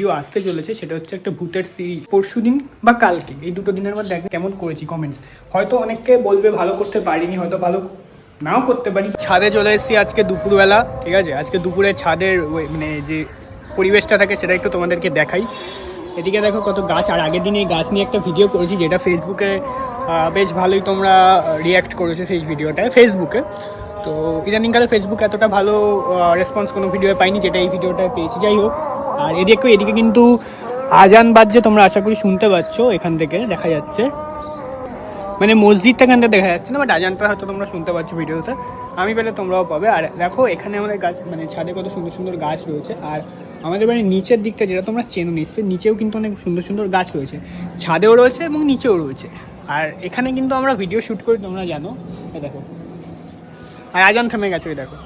Video আসতে চলেছে, সেটা হচ্ছে একটা ভূতের সিরিজ পরশু দিন বা কালকে, এই দুটো দিনের মধ্যে কেমন করেছি কমেন্টস হয়তো অনেককে বলবে ভালো করতে পারিনি, হয়তো ভালো নাও করতে পারি। ছাদে চলে এসেছি আজকে দুপুরবেলা, ঠিক আছে? আজকে দুপুরে ছাদের মানে যে পরিবেশটা থাকে, সেটা একটু তোমাদেরকে দেখাই। এদিকে দেখো কত গাছ, আর আগের দিন এই গাছ নিয়ে একটা ভিডিও করেছি, যেটা ফেসবুকে বেশ ভালোই তোমরা রিয়্যাক্ট করেছ সেই ভিডিওটায় ফেসবুকে তো ইদানিংকালে ফেসবুক এতটা ভালো রেসপন্স কোনো ভিডিও পাইনি, যেটা এই ভিডিওটায় পেয়েছি। যাই হোক আর এদিকে এদিকে কিন্তু আজান বাজছে, তোমরা আশা করি শুনতে পাচ্ছ, এখান থেকে দেখা যাচ্ছে। মানে মসজিদটা এখান থেকে দেখা যাচ্ছে না বাট আজানটা হয়তো তোমরা শুনতে পাচ্ছ ভিডিওতে। আমি পেলে তোমরাও পাবে। আর দেখো, এখানে আমাদের গাছ মানে ছাদে কত সুন্দর সুন্দর গাছ রয়েছে। আর আমাদের বাড়ির নিচের দিকটা যেটা তোমরা চেনো নিশ্চয়ই, নিচেও কিন্তু অনেক সুন্দর সুন্দর গাছ রয়েছে। ছাদেও রয়েছে এবং নিচেও রয়েছে। আর এখানে কিন্তু আমরা ভিডিও শ্যুট করি, তোমরা জানো। দেখো। আর আজান থেমে গেছে দেখো।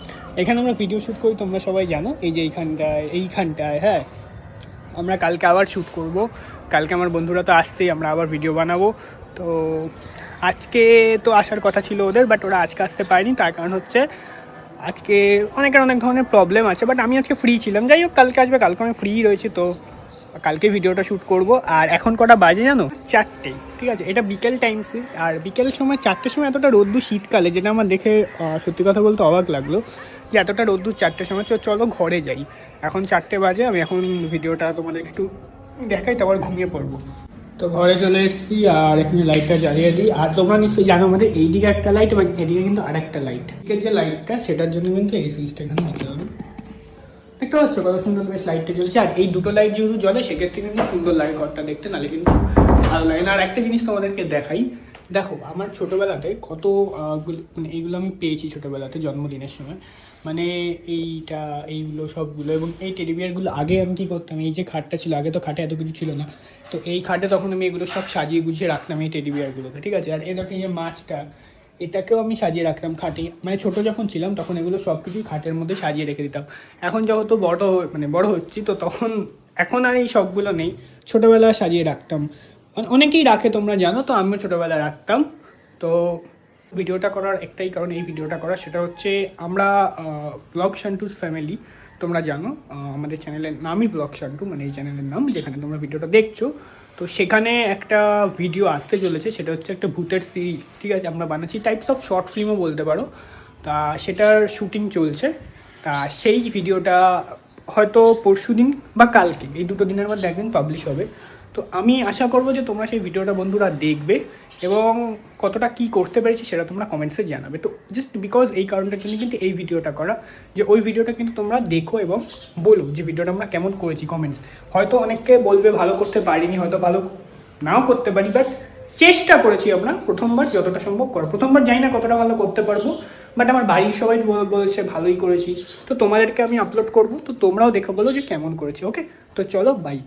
এখানে আমরা ভিডিও শ্যুট করি, তোমরা সবাই জানো। এই যে এইখানটায় এইখানটায় হ্যাঁ। আমরা কালকে আবার শ্যুট করব। কালকে আমার বন্ধুরা তো আসছেই, আমরা আবার ভিডিও বানাবো। তো আজকে তো আসার কথা ছিল ওদের বাট ওরা আজকে আসতে পারেনি। তার কারণ হচ্ছে, আজকে অনেকের অনেক ধরনের প্রবলেম আছে বাট আমি আজকে ফ্রি ছিলাম। যাই হোক, কালকে আসবে, কালকে আমি ফ্রি রয়েছি, তো কালকে ভিডিওটা শ্যুট করব। আর এখন কটা বাজে জানো? চারটে। ঠিক আছে? এটা বিকেল টাইমসে আর বিকেল সময়, চারটের সময় এতটা রোদ্দুর শীতকালে, যেটা আমার দেখে সত্যি কথা বলতে অবাক লাগল, যে এতটা রোদ্দুর চারটের সময়। চলো ঘরে যাই। এখন চারটে বাজে, আমি এখন ভিডিওটা তোমাদের একটু দেখাই, তারপর ঘুমিয়ে পড়ব। তো ঘরে চলে এসেছি, আর এখানে লাইটটা জ্বালিয়ে দিই। আর তোমরা নিশ্চয়ই জানো আমাদের এইদিকে একটা লাইট এবং এদিকে কিন্তু আরেকটা লাইট এদিকের যে লাইটটা সেটার জন্য কিন্তু এই সুইচটা এখানে দেখতে পাচ্ছ কত সুন্দর বেশ লাইটটা জ্বলছে, আর এই দুটো লাইট যেহেতু জ্বলে, সেক্ষেত্রে কিন্তু সুন্দর লাগে ঘরটা দেখতে, নাহলে কিন্তু ভালো লাগে না। আর একটা জিনিস তোমাদেরকে দেখাই, দেখো আমার ছোটোবেলাতে কত মানে এইগুলো আমি পেয়েছি ছোটোবেলাতে জন্মদিনের সময়। মানে এইটা, এইগুলো সবগুলো, এবং এই টেলিবিয়ারগুলো আগে আমি কী করতাম, এই যে খাটটা ছিল, আগে তো খাটে এত কিছু ছিল না। তো এই খাটে তখন আমি এগুলো সব সাজিয়ে গুছিয়ে রাখতাম, এই টেডিবিয়ারগুলোকে ঠিক আছে? আর এ দেখো এই যে মাছটা এটাকেও আমি সাজিয়ে রাখতাম খাটে। মানে ছোট যখন ছিলাম, তখন এগুলো সব কিছুই খাটের মধ্যে সাজিয়ে রেখে দিতাম। এখন যেহেতু বড় মানে বড় হচ্ছি, তো তখন এখন আর এই সবগুলো নেই। ছোটোবেলায় সাজিয়ে রাখতাম। অনে- অনেকেই রাখে, তোমরা জানো, তো আমিও ছোটোবেলায় রাখতাম। তো ভিডিওটা করার একটাই কারণ, এই ভিডিওটা করার, সেটা হচ্ছে আমরা ব্লগ শান্টুস ফ্যামিলি তোমরা জানো আমাদের চ্যানেলের নামই ব্লগ শান্টু মানে এই চ্যানেলের নাম যেখানে তোমরা ভিডিওটা দেখছ। তো সেখানে একটা ভিডিও আসতে চলেছে, সেটা হচ্ছে একটা ভূতের সিরিজ ঠিক আছে? আমরা বানাচ্ছি টাইপস অফ শর্ট ফিল্মও বলতে পারো। তা সেটার শুটিং চলছে। তা সেই ভিডিওটা হয়তো পরশু দিন বা কালকে, এই দুটো দিনের মধ্যে একদিন পাবলিশ হবে। তো আমি আশা করব যে তোমরা সেই ভিডিওটা বন্ধুরা দেখবে এবং কতটা কি করতে পেরেছি সেটা তোমরা কমেন্টসে জানাবে। তো জাস্ট বিকজ এই কারণটার জন্য কিন্তু এই ভিডিওটা করা, যে ওই ভিডিওটা কিন্তু তোমরা দেখো এবং বলো যে ভিডিওটা আমরা কেমন করেছি কমেন্টস হয়তো অনেককে বলবে ভালো করতে পারিনি, হয়তো ভালো নাও করতে পারি বাট চেষ্টা করেছি আমরা প্রথমবার যতটা সম্ভব করা। প্রথমবার জানি না কতটা ভালো করতে পারব বাট আমার বাড়ির সবাই বল- বলছে ভালোই করেছি। তো তোমাদেরকে আমি আপলোড করব, তো তোমরাও দেখো বলো যে কেমন করেছি ওকে তো চলো বাই